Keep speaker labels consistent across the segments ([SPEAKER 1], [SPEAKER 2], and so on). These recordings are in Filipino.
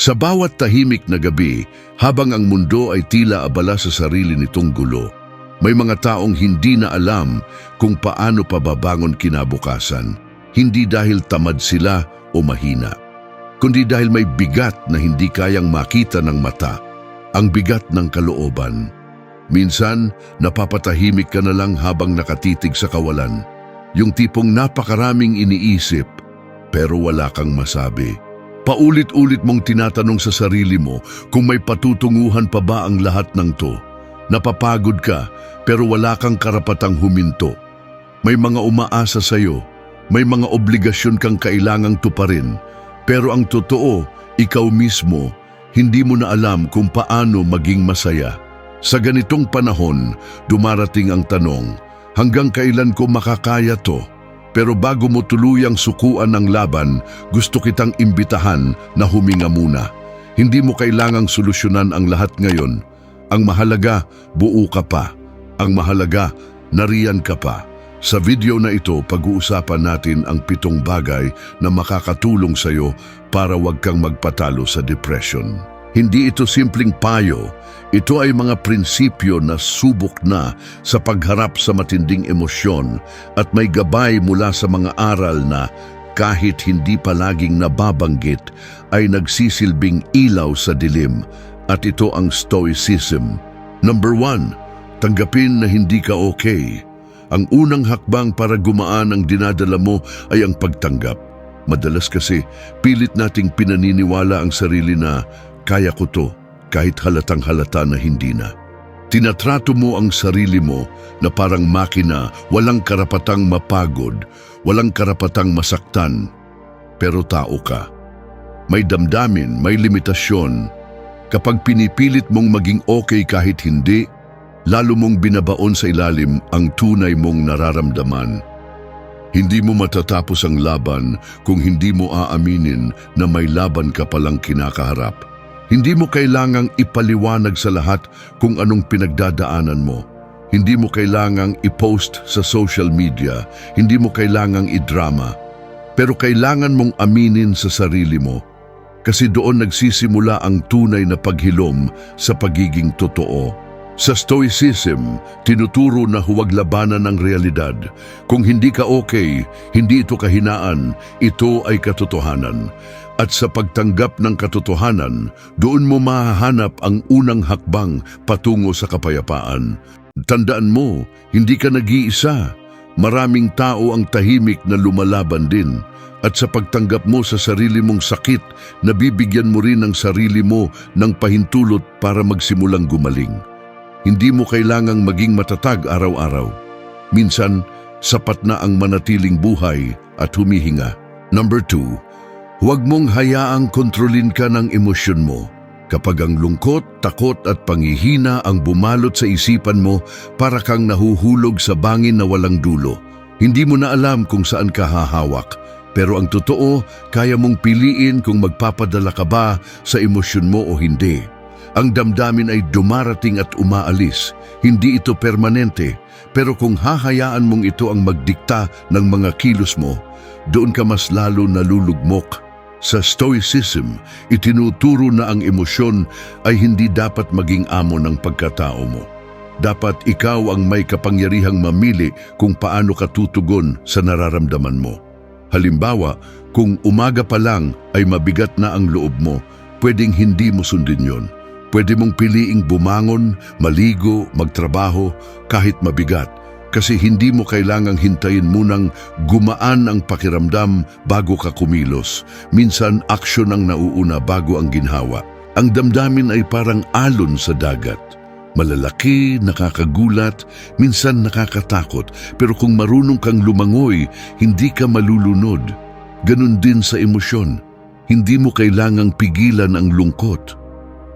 [SPEAKER 1] Sa bawat tahimik na gabi, habang ang mundo ay tila abala sa sarili nitong gulo, may mga taong hindi na alam kung paano pababangon kinabukasan. Hindi dahil tamad sila o mahina, kundi dahil may bigat na hindi kayang makita ng mata, ang bigat ng kalooban. Minsan, napapatahimik ka na lang habang nakatitig sa kawalan. Yung tipong napakaraming iniisip, pero wala kang masabi. Paulit-ulit mong tinatanong sa sarili mo kung may patutunguhan pa ba ang lahat ng to. Napapagod ka, pero wala kang karapatang huminto. May mga umaasa sa'yo, may mga obligasyon kang kailangang tuparin, pero ang totoo, ikaw mismo, hindi mo na alam kung paano maging masaya. Sa ganitong panahon, dumarating ang tanong, hanggang kailan ko makakaya to? Pero bago mo tuluyang sukuan ang laban, gusto kitang imbitahan na huminga muna. Hindi mo kailangang solusyonan ang lahat ngayon. Ang mahalaga, buo ka pa. Ang mahalaga, nariyan ka pa. Sa video na ito, pag-uusapan natin ang pitong bagay na makakatulong sa iyo para wag kang magpatalo sa depression. Hindi ito simpleng payo, ito ay mga prinsipyo na subok na sa pagharap sa matinding emosyon at may gabay mula sa mga aral na kahit hindi palaging nababanggit ay nagsisilbing ilaw sa dilim at ito ang Stoicism. Number one, tanggapin na hindi ka okay. Ang unang hakbang para gumaan ang dinadala mo ay ang pagtanggap. Madalas kasi pilit nating pinaniniwala ang sarili na kaya ko to kahit halatang halata na hindi na. Tinatrato mo ang sarili mo na parang makina, walang karapatang mapagod, walang karapatang masaktan. Pero tao ka. May damdamin, may limitasyon. Kapag pinipilit mong maging okay kahit hindi, lalo mong binabaon sa ilalim ang tunay mong nararamdaman. Hindi mo matatapos ang laban kung hindi mo aaminin na may laban ka palang kinakaharap. Hindi mo kailangang ipaliwanag sa lahat kung anong pinagdadaanan mo. Hindi mo kailangang i-post sa social media. Hindi mo kailangang i-drama. Pero kailangan mong aminin sa sarili mo. Kasi doon nagsisimula ang tunay na paghilom sa pagiging totoo. Sa Stoicism, tinuturo na huwag labanan ng realidad. Kung hindi ka okay, hindi ito kahinaan, ito ay katotohanan. At sa pagtanggap ng katotohanan, doon mo mahahanap ang unang hakbang patungo sa kapayapaan. Tandaan mo, hindi ka nag-iisa. Maraming tao ang tahimik na lumalaban din. At sa pagtanggap mo sa sarili mong sakit, nabibigyan mo rin ang sarili mo ng pahintulot para magsimulang gumaling. Hindi mo kailangang maging matatag araw-araw. Minsan, sapat na ang manatiling buhay at humihinga. Number two, huwag mong hayaang kontrolin ka ng emosyon mo. Kapag ang lungkot, takot at panghihina ang bumalot sa isipan mo, para kang nahuhulog sa bangin na walang dulo. Hindi mo na alam kung saan ka hahawak. Pero ang totoo, kaya mong piliin kung magpapadala ka ba sa emosyon mo o hindi. Ang damdamin ay dumarating at umaalis. Hindi ito permanente. Pero kung hahayaan mong ito ang magdikta ng mga kilos mo, doon ka mas lalo nalulugmok. Sa Stoicism, itinuturo na ang emosyon ay hindi dapat maging amo ng pagkatao mo. Dapat ikaw ang may kapangyarihang mamili kung paano ka tutugon sa nararamdaman mo. Halimbawa, kung umaga pa lang ay mabigat na ang loob mo, pwedeng hindi mo sundin yon. Pwede mong piliing bumangon, maligo, magtrabaho, kahit mabigat, kasi hindi mo kailangang hintayin munang gumaan ang pakiramdam bago ka kumilos. Minsan, aksyon ang nauuna bago ang ginhawa. Ang damdamin ay parang alon sa dagat. Malalaki, nakakagulat, minsan nakakatakot, pero kung marunong kang lumangoy, hindi ka malulunod. Ganon din sa emosyon. Hindi mo kailangang pigilan ang lungkot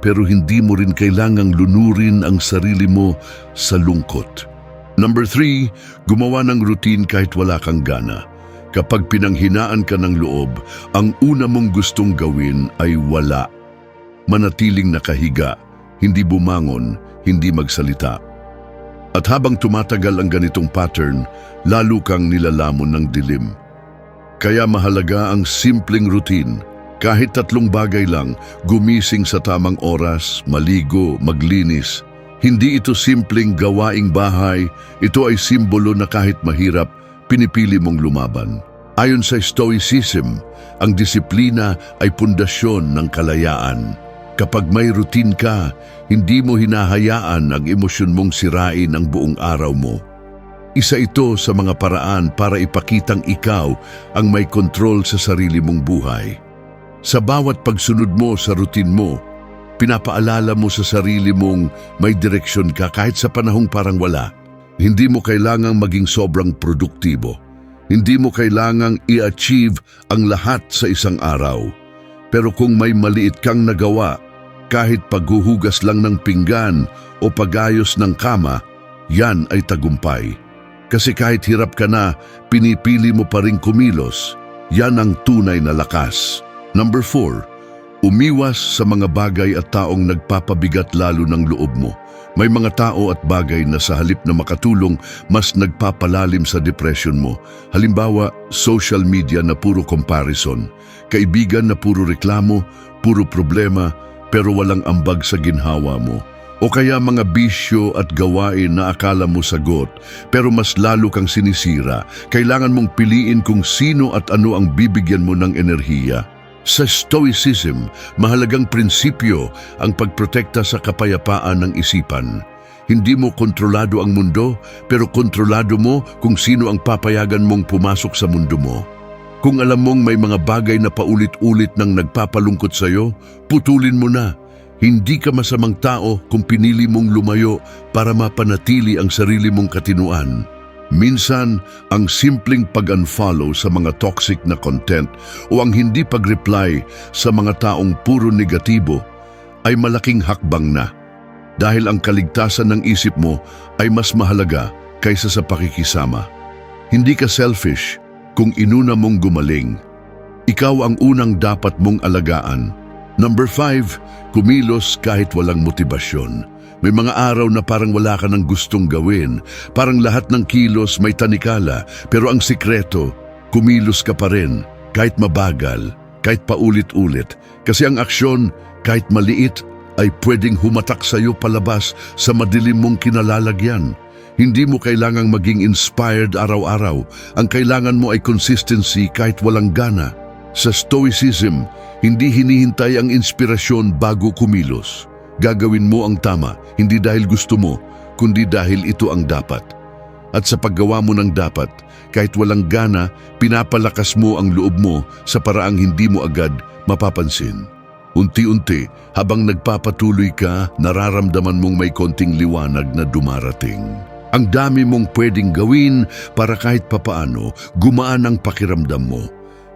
[SPEAKER 1] pero hindi mo rin kailangang lunurin ang sarili mo sa lungkot. Number three, gumawa ng routine kahit wala kang gana. Kapag pinanghinaan ka ng loob, ang una mong gustong gawin ay wala. Manatiling nakahiga, hindi bumangon, hindi magsalita. At habang tumatagal ang ganitong pattern, lalo kang nilalamon ng dilim. Kaya mahalaga ang simpleng routine, Kahit tatlong bagay lang, gumising sa tamang oras, maligo, maglinis. Hindi ito simpleng gawaing bahay, ito ay simbolo na kahit mahirap, pinipili mong lumaban. Ayon sa Stoicism, ang disiplina ay pundasyon ng kalayaan. Kapag may routine ka, hindi mo hinahayaan ang emosyon mong sirain ang buong araw mo. Isa ito sa mga paraan para ipakitang ikaw ang may kontrol sa sarili mong buhay. Sa bawat pagsunod mo sa routine mo, pinapaalala mo sa sarili mong may direksyon ka kahit sa panahong parang wala. Hindi mo kailangang maging sobrang produktibo. Hindi mo kailangang i-achieve ang lahat sa isang araw. Pero kung may maliit kang nagawa, kahit paghuhugas lang ng pinggan o pagayos ng kama, yan ay tagumpay. Kasi kahit hirap ka na, pinipili mo pa rin kumilos. Yan ang tunay na lakas. Number 4. Umiwas sa mga bagay at taong nagpapabigat lalo ng loob mo. May mga tao at bagay na sa halip na makatulong, mas nagpapalalim sa depression mo. Halimbawa, social media na puro comparison, kaibigan na puro reklamo, puro problema, pero walang ambag sa ginhawa mo. O kaya mga bisyo at gawain na akala mo sagot, pero mas lalo kang sinisira. Kailangan mong piliin kung sino at ano ang bibigyan mo ng enerhiya. Sa Stoicism, mahalagang prinsipyo ang pagprotekta sa kapayapaan ng isipan. Hindi mo kontrolado ang mundo, pero kontrolado mo kung sino ang papayagan mong pumasok sa mundo mo. Kung alam mong may mga bagay na paulit-ulit nang nagpapalungkot sa'yo, putulin mo na. Hindi ka masamang tao kung pinili mong lumayo para mapanatili ang sarili mong katinuan. Minsan, ang simpleng pag-unfollow sa mga toxic na content o ang hindi pag-reply sa mga taong puro negatibo ay malaking hakbang na. Dahil ang kaligtasan ng isip mo ay mas mahalaga kaysa sa pakikisama. Hindi ka selfish kung inuna mong gumaling. Ikaw ang unang dapat mong alagaan. Number 5, kumilos kahit walang motibasyon. May mga araw na parang wala ka ng gustong gawin, parang lahat ng kilos may tanikala, pero ang sikreto, kumilos ka pa rin, kahit mabagal, kahit paulit-ulit, kasi ang aksyon, kahit maliit, ay pwedeng humatak sa iyo palabas sa madilim mong kinalalagyan. Hindi mo kailangang maging inspired araw-araw. Ang kailangan mo ay consistency kahit walang gana. Sa Stoicism, hindi hinihintay ang inspirasyon bago kumilos. Gagawin mo ang tama, hindi dahil gusto mo, kundi dahil ito ang dapat. At sa paggawa mo ng dapat, kahit walang gana, pinapalakas mo ang loob mo sa paraang hindi mo agad mapapansin. Unti-unti, habang nagpapatuloy ka, nararamdaman mong may konting liwanag na dumarating. Ang dami mong pwedeng gawin para kahit papaano gumaan ang pakiramdam mo.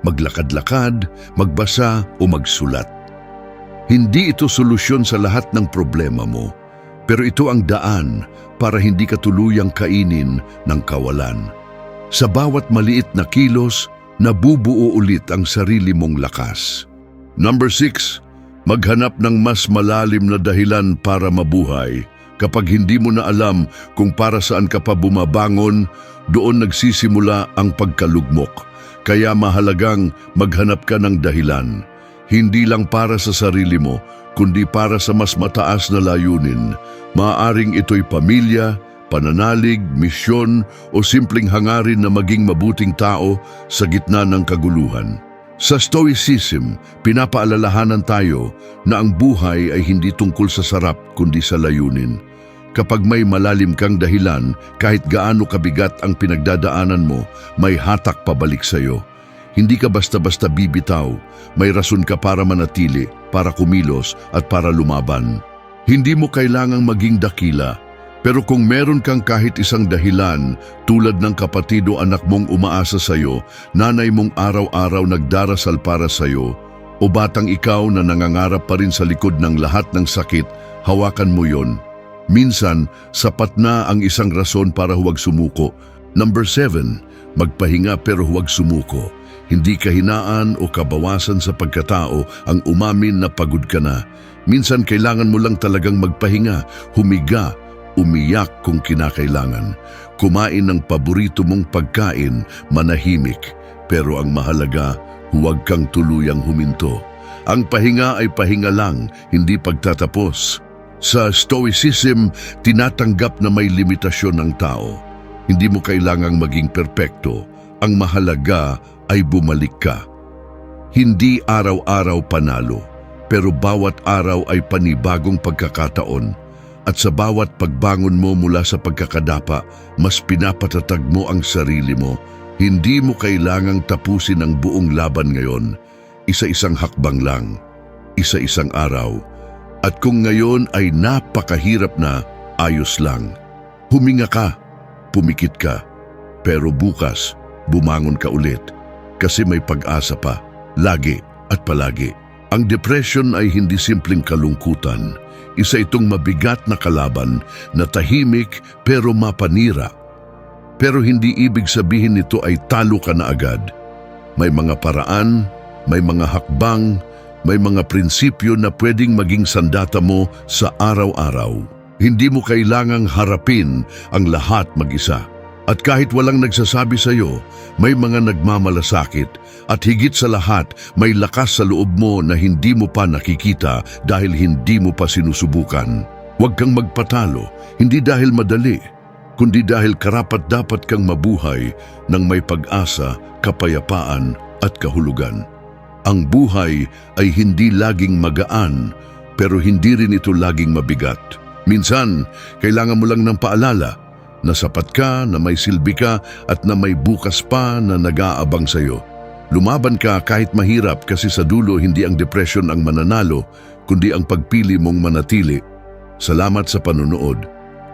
[SPEAKER 1] Maglakad-lakad, magbasa o magsulat. Hindi ito solusyon sa lahat ng problema mo, pero ito ang daan para hindi ka tuluyang kainin ng kawalan. Sa bawat maliit na kilos, nabubuo ulit ang sarili mong lakas. Number 6, maghanap ng mas malalim na dahilan para mabuhay. Kapag hindi mo na alam kung para saan ka pa bumabangon, doon nagsisimula ang pagkalugmok. Kaya mahalagang maghanap ka ng dahilan. Hindi lang para sa sarili mo, kundi para sa mas mataas na layunin. Maaring ito'y pamilya, pananalig, misyon o simpleng hangarin na maging mabuting tao sa gitna ng kaguluhan. Sa Stoicism, pinapaalalahanan tayo na ang buhay ay hindi tungkol sa sarap kundi sa layunin. Kapag may malalim kang dahilan, kahit gaano kabigat ang pinagdadaanan mo, may hatak pabalik sa iyo. Hindi ka basta-basta bibitaw, may rason ka para manatili, para kumilos at para lumaban. Hindi mo kailangang maging dakila, pero kung meron kang kahit isang dahilan, tulad ng kapatid o anak mong umaasa sa iyo, nanay mong araw-araw nagdarasal para sa iyo, o batang ikaw na nangangarap pa rin sa likod ng lahat ng sakit, hawakan mo yon. Minsan, sapat na ang isang rason para huwag sumuko. Number 7, magpahinga pero huwag sumuko. Hindi kahinaan o kabawasan sa pagkatao ang umamin na pagod ka na. Minsan kailangan mo lang talagang magpahinga, humiga, umiyak kung kinakailangan. Kumain ng paborito mong pagkain, manahimik. Pero ang mahalaga, huwag kang tuluyang huminto. Ang pahinga ay pahinga lang, hindi pagtatapos. Sa Stoicism, tinatanggap na may limitasyon ng tao. Hindi mo kailangang maging perpekto. Ang mahalaga ay bumalik ka. Hindi araw-araw panalo, pero bawat araw ay panibagong pagkakataon. At sa bawat pagbangon mo mula sa pagkakadapa, mas pinapatatag mo ang sarili mo. Hindi mo kailangang tapusin ang buong laban ngayon. Isa-isang hakbang lang. Isa-isang araw. At kung ngayon ay napakahirap na, ayos lang. Huminga ka, pumikit ka. Pero bukas, bumangon ka ulit. Kasi may pag-asa pa, lagi at palagi. Ang depression ay hindi simpleng kalungkutan. Isa itong mabigat na kalaban na tahimik pero mapanira. Pero hindi ibig sabihin nito ay talo ka na agad. May mga paraan, may mga hakbang, may mga prinsipyo na pwedeng maging sandata mo sa araw-araw. Hindi mo kailangang harapin ang lahat mag-isa. At kahit walang nagsasabi sa iyo, may mga nagmamalasakit at higit sa lahat, may lakas sa loob mo na hindi mo pa nakikita dahil hindi mo pa sinusubukan. Huwag kang magpatalo, hindi dahil madali, kundi dahil karapat dapat kang mabuhay ng may pag-asa, kapayapaan at kahulugan. Ang buhay ay hindi laging magaan, pero hindi rin ito laging mabigat. Minsan, kailangan mo lang ng paalala na sapat ka, na may silbi ka at na may bukas pa na nag-aabang sa'yo. Lumaban ka kahit mahirap kasi sa dulo hindi ang depression ang mananalo, kundi ang pagpili mong manatili. Salamat sa panonood.